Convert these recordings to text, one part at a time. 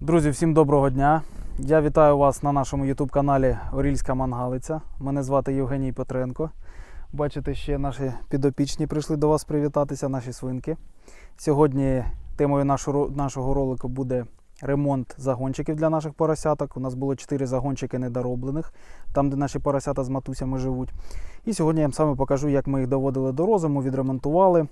Друзі, всім доброго дня. Я вітаю вас на нашому YouTube каналі Орільська Мангалиця. Мене звати Євгеній Петренко. Бачите, ще наші підопічні прийшли до вас привітатися, наші свинки. Сьогодні темою нашого ролику буде ремонт загончиків для наших поросяток. У нас було 4 загончики недороблених, там, де наші поросята з матусями живуть. І сьогодні я вам саме покажу, як ми їх доводили до розуму, відремонтували.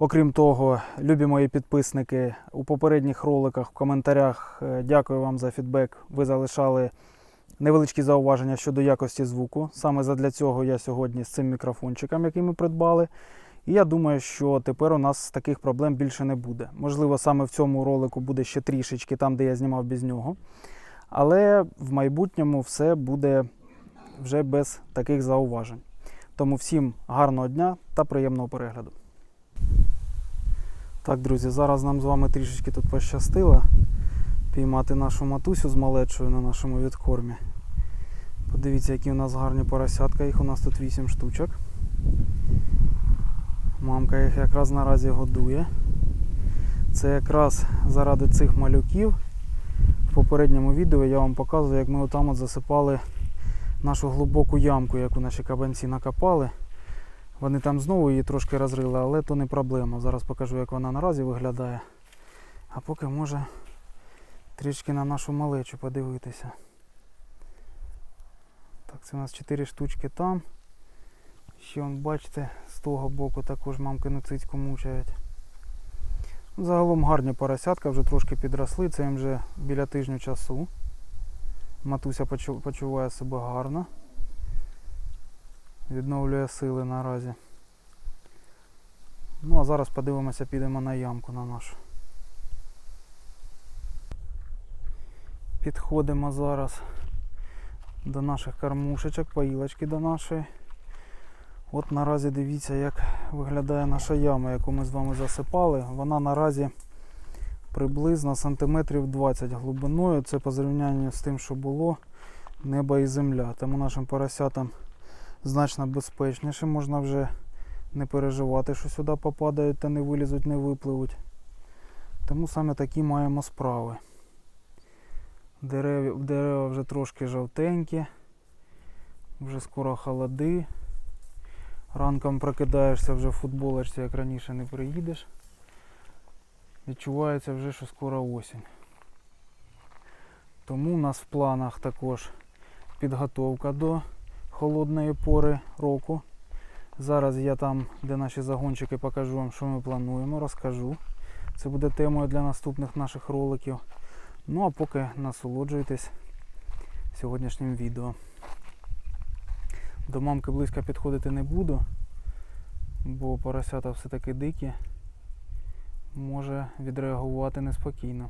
Окрім того, любі мої підписники у попередніх роликах в коментарях е, дякую вам за фідбек. Ви залишали невеличкі зауваження щодо якості звуку. Саме задля цього я сьогодні з цим мікрофончиком, який ми придбали. І я думаю, що тепер у нас таких проблем більше не буде. Можливо, саме в цьому ролику буде ще трішечки там, де я знімав без нього. Але в майбутньому все буде вже без таких зауважень. Тому всім гарного дня та приємного перегляду. Так, друзі, зараз нам з вами трішечки тут пощастило піймати нашу матусю з малечою на нашому відкормі. Подивіться, які у нас гарні поросятка, їх у нас тут 8 штучок. Мамка їх якраз наразі годує. Це якраз заради цих малюків. В попередньому відео я вам показую, як ми отам от засипали нашу глибоку ямку, яку наші кабанці накопали. Вони там знову її трошки розрили, але то не проблема. Зараз покажу, як вона наразі виглядає. А поки може трішки на нашу малечу подивитися. Так, це у нас 4 штучки там. Ще вон, бачите, з того боку також мамкину цицьку мучають. Загалом гарні поросятка, вже трошки підросли, це їм вже біля тижню часу. Матуся почуває себе гарно. Відновлює сили наразі. Ну а зараз подивимося, підемо на ямку на нашу. Підходимо зараз до наших кормушечок, поїлочки до нашої. От наразі дивіться, як виглядає наша яма, яку ми з вами засипали. Вона наразі приблизно сантиметрів 20 глибиною. Це по зрівнянню з тим, що було небо і земля. Тому нашим поросятам значно безпечніше. Можна вже не переживати, що сюди попадають та не вилізуть, не випливуть. Тому саме такі маємо справи. Дерева, дерева вже трошки жовтенькі, вже скоро холоди. Ранком прокидаєшся вже в футболочці, як раніше не приїдеш. Відчувається вже, що скоро осінь. Тому у нас в планах також підготовка до холодної пори року. Зараз я там, де наші загончики, покажу вам, що ми плануємо, розкажу. Це буде темою для наступних наших роликів. Ну а поки насолоджуйтесь сьогоднішнім відео. До мамки близько підходити не буду, бо поросята все-таки дикі, може відреагувати неспокійно.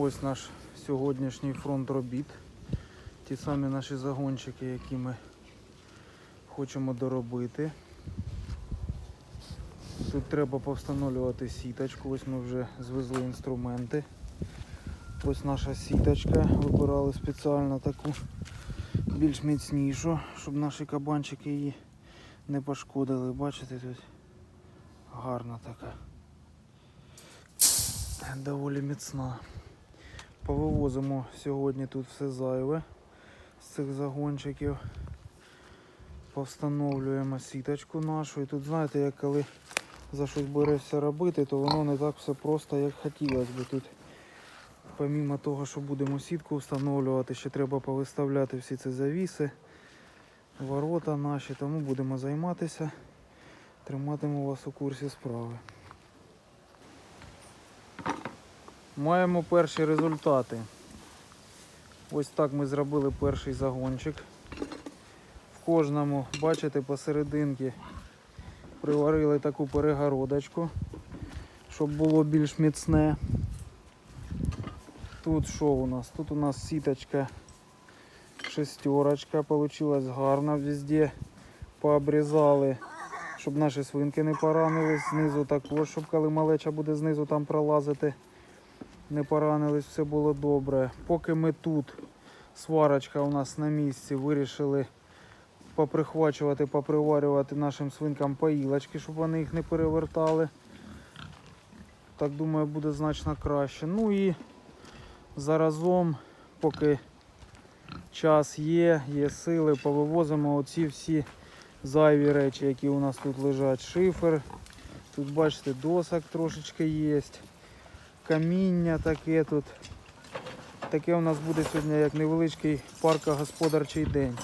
Ось наш сьогоднішній фронт робіт. Ті самі наші загончики, які ми хочемо доробити. Тут треба повстановлювати сіточку. Ось ми вже звезли інструменти. Ось наша сіточка. Вибирали спеціально таку більш міцнішу, щоб наші кабанчики її не пошкодили. Бачите тут гарна така. Доволі міцна. Повивозимо сьогодні тут все зайве з цих загончиків. Повстановлюємо сіточку нашу. І тут знаєте, як коли за щось берешся робити, то воно не так все просто, як хотілося би. Тут помімо того, що будемо сітку встановлювати, ще треба повиставляти всі ці завіси, ворота наші, тому будемо займатися. Триматиму вас у курсі справи. Маємо перші результати. Ось так ми зробили перший загончик. В кожному, бачите, посерединки приварили таку перегородочку, щоб було більш міцне. Тут що у нас? Тут у нас сіточка шестерочка, получилась гарно везде. Пообрізали, щоб наші свинки не поранились. Знизу також, щоб коли малеча буде знизу там пролазити не поранились, все було добре. Поки ми тут, сварочка у нас на місці, вирішили поприхвачувати, поприварювати нашим свинкам поїлочки, щоб вони їх не перевертали. Так думаю, буде значно краще. Ну і заразом, поки час є, є сили, повивозимо оці всі зайві речі, які у нас тут лежать. Шифер. Тут бачите, досок трошечки є. Каміння таке тут. Таке у нас буде сьогодні як невеличкий паркогосподарчий день.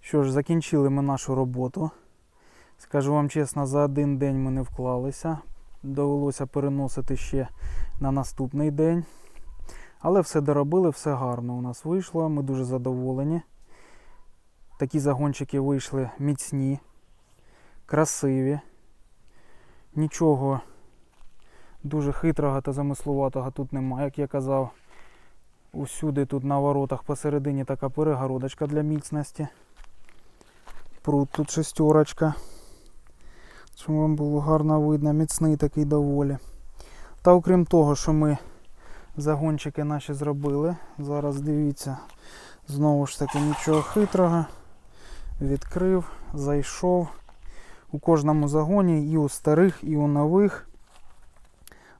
Що ж, закінчили ми нашу роботу. Скажу вам чесно, за один день ми не вклалися. Довелося переносити ще на наступний день. Але все доробили, все гарно у нас вийшло. Ми дуже задоволені. Такі загончики вийшли міцні, красиві. Нічого дуже хитрого та замислуватого тут немає, як я казав. Усюди тут на воротах посередині така перегородочка для міцності. Прут тут шестерочка. Щоб вам було гарно видно, міцний такий доволі. Та окрім того, що ми загончики наші зробили, зараз дивіться, знову ж таки нічого хитрого. Відкрив, зайшов. У кожному загоні, і у старих, і у нових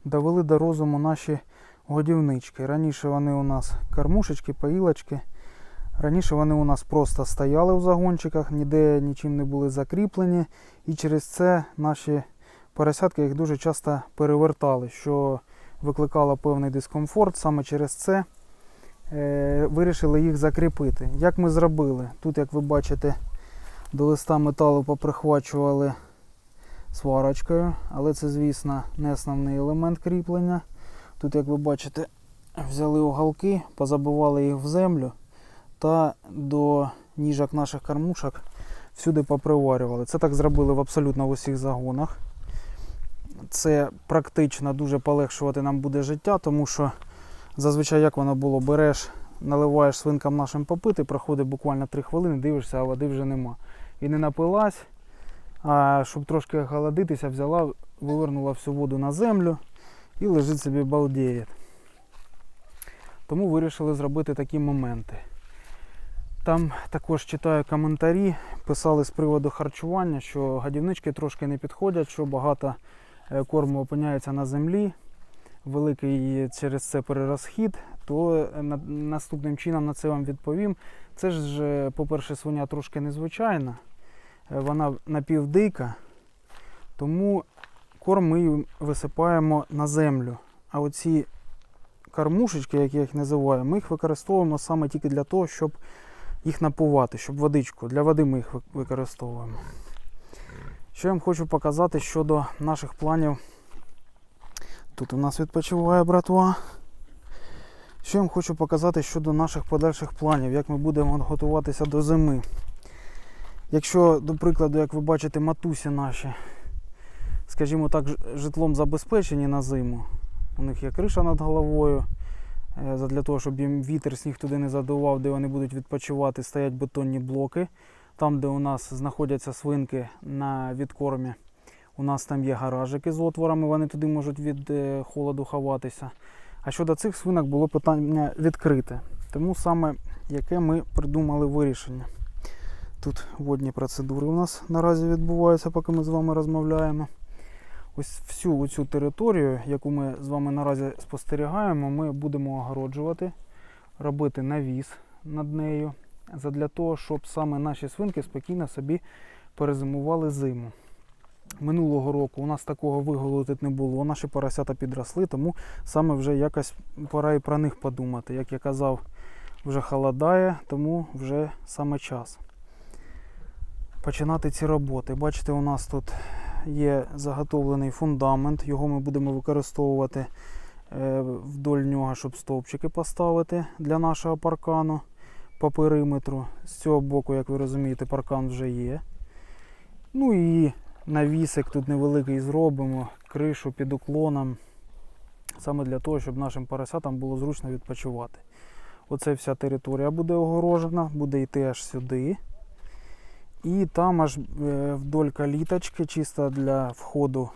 довели до розуму наші годівнички. Раніше вони у нас кормушечки, поїлочки. Раніше вони у нас просто стояли в загончиках, ніде нічим не були закріплені. І через це наші поросятки їх дуже часто перевертали, що викликало певний дискомфорт. Саме через це е, вирішили їх закріпити. Як ми зробили? Тут, як ви бачите, до листа металу поприхвачували сварочкою, але це, звісно, не основний елемент кріплення. Тут, як ви бачите, взяли уголки, позабивали їх в землю та до ніжок наших кормушок всюди поприварювали. Це так зробили в абсолютно в усіх загонах. Це практично дуже полегшувати нам буде життя, тому що зазвичай як воно було, береш, наливаєш свинкам нашим попити, проходить буквально 3 хвилини, дивишся, а води вже нема. І не напилась, а щоб трошки охолодитися, взяла, вивернула всю воду на землю і лежить собі балдіє. Тому вирішили зробити такі моменти. Там також читаю коментарі, писали з приводу харчування, що годівнички трошки не підходять, що багато е, корму опиняється на землі, великий через це перерозхід, то е, наступним чином на це вам відповім. Це ж, е, по-перше, свиня трошки незвичайна, вона напівдика, тому корм ми їм висипаємо на землю. А оці кормушечки, як я їх називаю, ми їх використовуємо саме тільки для того, щоб їх напувати, щоб водичку. Для води ми їх використовуємо. Що я вам хочу показати щодо наших планів. Тут у нас відпочиває братва. Що я вам хочу показати щодо наших подальших планів, як ми будемо готуватися до зими. Якщо, до прикладу, як ви бачите, матусі наші, скажімо так, житлом забезпечені на зиму. У них є криша над головою. Е, Для того, щоб їм вітер, сніг туди не задував, де вони будуть відпочивати, стоять бетонні блоки. Там, де у нас знаходяться свинки на відкормі, у нас там є гаражики з отворами, вони туди можуть від е, холоду ховатися. А щодо цих свинок було питання відкрите. Тому саме яке ми придумали вирішення. Тут водні процедури у нас наразі відбуваються, поки ми з вами розмовляємо. Ось всю цю територію, яку ми з вами наразі спостерігаємо, ми будемо огороджувати, робити навіс над нею, задля того, щоб саме наші свинки спокійно собі перезимували зиму. Минулого року у нас такого виголу тут не було, наші поросята підросли, тому саме вже якось пора і про них подумати. Як я казав, вже холодає, тому вже саме час починати ці роботи. Бачите, у нас тут є заготовлений фундамент, його ми будемо використовувати е, вдоль нього, щоб стовпчики поставити для нашого паркану по периметру. З цього боку, як ви розумієте, паркан вже є. Ну і навісик тут невеликий зробимо, кришу під уклоном. Саме для того, щоб нашим поросятам було зручно відпочивати. Оце вся територія буде огорожена, буде йти аж сюди. І там аж е, вдоль каліточки, чисто для входу,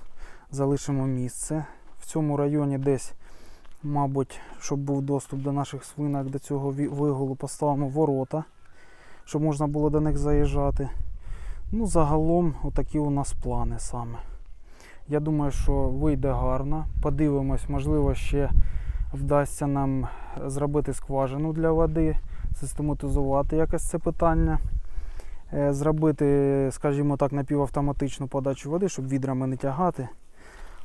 залишимо місце. В цьому районі десь, мабуть, щоб був доступ до наших свинок, до цього вигулу, поставимо ворота. щоб можна було до них заїжджати. Ну, загалом, отакі у нас плани саме. Я думаю, що вийде гарно. Подивимось, можливо, ще вдасться нам зробити скважину для води, систематизувати якось це питання. Е, Зробити, скажімо так, напівавтоматичну подачу води, щоб відрами не тягати.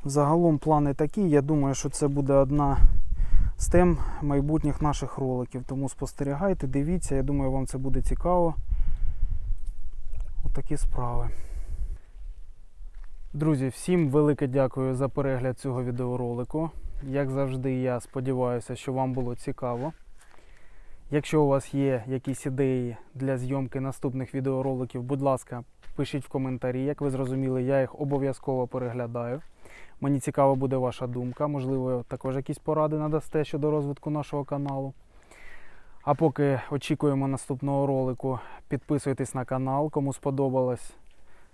Загалом плани такі. Я думаю, що це буде одна з тем майбутніх наших роликів. Тому спостерігайте, дивіться, я думаю, вам це буде цікаво. Отакі справи. Друзі, всім велике дякую за перегляд цього відеоролику. Як завжди, я сподіваюся, що вам було цікаво. Якщо у вас є якісь ідеї для зйомки наступних відеороликів, будь ласка, пишіть в коментарі. Як ви зрозуміли, я їх обов'язково переглядаю. Мені цікава буде ваша думка. Можливо, також якісь поради надасте щодо розвитку нашого каналу. А поки очікуємо наступного ролику, підписуйтесь на канал. Кому сподобалось,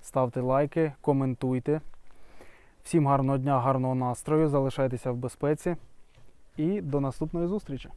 ставте лайки, коментуйте. Всім гарного дня, гарного настрою, залишайтеся в безпеці і до наступної зустрічі!